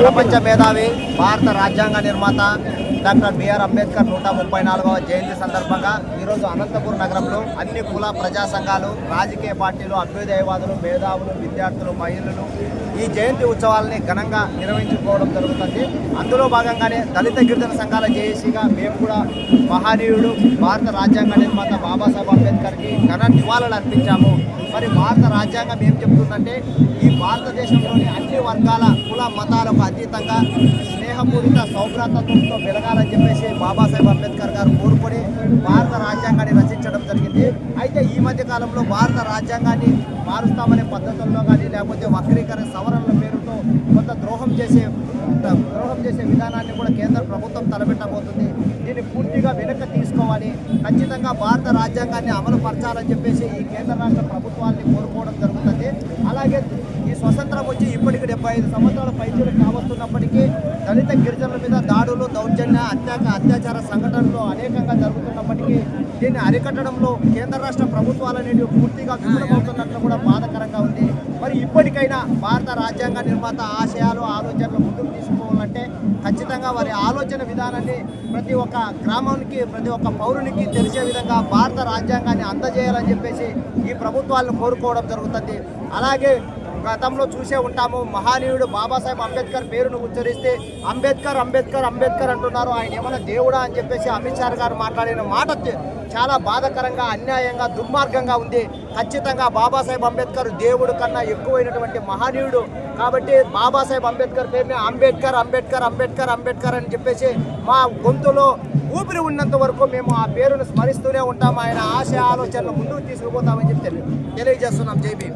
ప్రపంచ మేధావి భారత రాజ్యాంగ నిర్మాత డాక్టర్ బిఆర్ అంబేద్కర్ నూట ముప్పై నాలుగవ జయంతి సందర్భంగా ఈరోజు అనంతపురం నగరంలో అన్ని కుల ప్రజా సంఘాలు రాజకీయ పార్టీలు అభ్యుదయవాదులు మేధావులు విద్యార్థులు మహిళలు ఈ జయంతి ఉత్సవాలని ఘనంగా నిర్వహించుకోవడం జరుగుతుంది. అందులో భాగంగానే దళిత గిరిజన సంఘాల జేఏసీగా మేము కూడా మహనీయుడు భారత రాజ్యాంగ నిర్మాత బాబాసాహెబ్ అంబేద్కర్కి ఘన నివాళులు అర్పించాము. మరి భారత రాజ్యాంగం ఏం చెప్తుందంటే ఈ భారతదేశంలోని అన్ని వర్గాల కుల మతాలకు అతీతంగా స్నేహపూరిత సౌభ్రాతత్వంతో వెలగాలని చెప్పేసి బాబాసాహెబ్ అంబేద్కర్ గారు కోరుకొని భారత రాజ్యాంగాన్ని రచించడం జరిగింది. అయితే ఈ మధ్య కాలంలో భారత రాజ్యాంగాన్ని మారుస్తామనే పద్ధతుల్లో కానీ లేకపోతే వక్రీకరణ సవరణల పేరుతో కొంత ద్రోహం చేసే ద్రోహం చేసే విధానాన్ని కూడా కేంద్ర ప్రభుత్వం తలపెట్టబోతుంది. దీన్ని పూర్తిగా వెనక్కి తీసుకోవాలి. ఖచ్చితంగా భారత రాజ్యాంగాన్ని అమలు పరచాలని చెప్పేసి ఈ కేంద్ర రాష్ట్ర ప్రభుత్వాన్ని కోరుకోవడం జరుగుతుంది. అలాగే ఈ స్వతంత్రం వచ్చి ఇప్పటి డెబ్బై ఐదు సంవత్సరాల పైచీలు కావస్తున్నప్పటికీ దళిత గిరిజనుల మీద దాడులు దౌర్జన్య అత్యాక అత్యాచార సంఘటనలు అనేకంగా జరుగుతున్నప్పటికీ దీన్ని అరికట్టడంలో కేంద్ర రాష్ట్ర ప్రప్రభుత్వాలు అనేవి పూర్తిగా విఫలమవుతున్నట్లు కూడా బాధకరంగా ఉంది. మరి ఇప్పటికైనా భారత రాజ్యాంగ నిర్మాత ఆశయాలు ఆలోచనలు ముందుకు తీసుకోవాలంటే ఖచ్చితంగా వారి ఆలోచన విధానాన్ని ప్రతి ఒక్క గ్రామానికి ప్రతి ఒక్క పౌరునికి తెలిసే విధంగా భారత రాజ్యాంగాన్ని అందజేయాలని చెప్పేసి ఈ ప్రభుత్వాలను కోరుకోవడం జరుగుతుంది. అలాగే గతంలో చూసే ఉంటాము. మహానీయుడు బాబాసాహెబ్ అంబేద్కర్ పేరును ఉచ్చరిస్తే అంబేద్కర్ అంబేద్కర్ అంబేద్కర్ అంటున్నారు. ఆయన ఏమైనా దేవుడా అని చెప్పేసి అమిత్ షా గారు మాట్లాడిన మాట చాలా బాధాకరంగా అన్యాయంగా దుర్మార్గంగా ఉంది. ఖచ్చితంగా బాబాసాహెబ్ అంబేద్కర్ దేవుడు కన్నా ఎక్కువైనటువంటి మహనీయుడు. కాబట్టి బాబాసాహెబ్ అంబేద్కర్ పేరుని అంబేద్కర్ అంబేద్కర్ అంబేద్కర్ అంబేద్కర్ అని చెప్పేసి మా గొంతులో ఊపిరి ఉన్నంత వరకు మేము ఆ పేరును స్మరిస్తూనే ఉంటాం. ఆయన ఆశ ఆలోచనలు ముందుకు తీసుకుపోతామని చెప్పి తెలియజేస్తున్నాం. జైబీ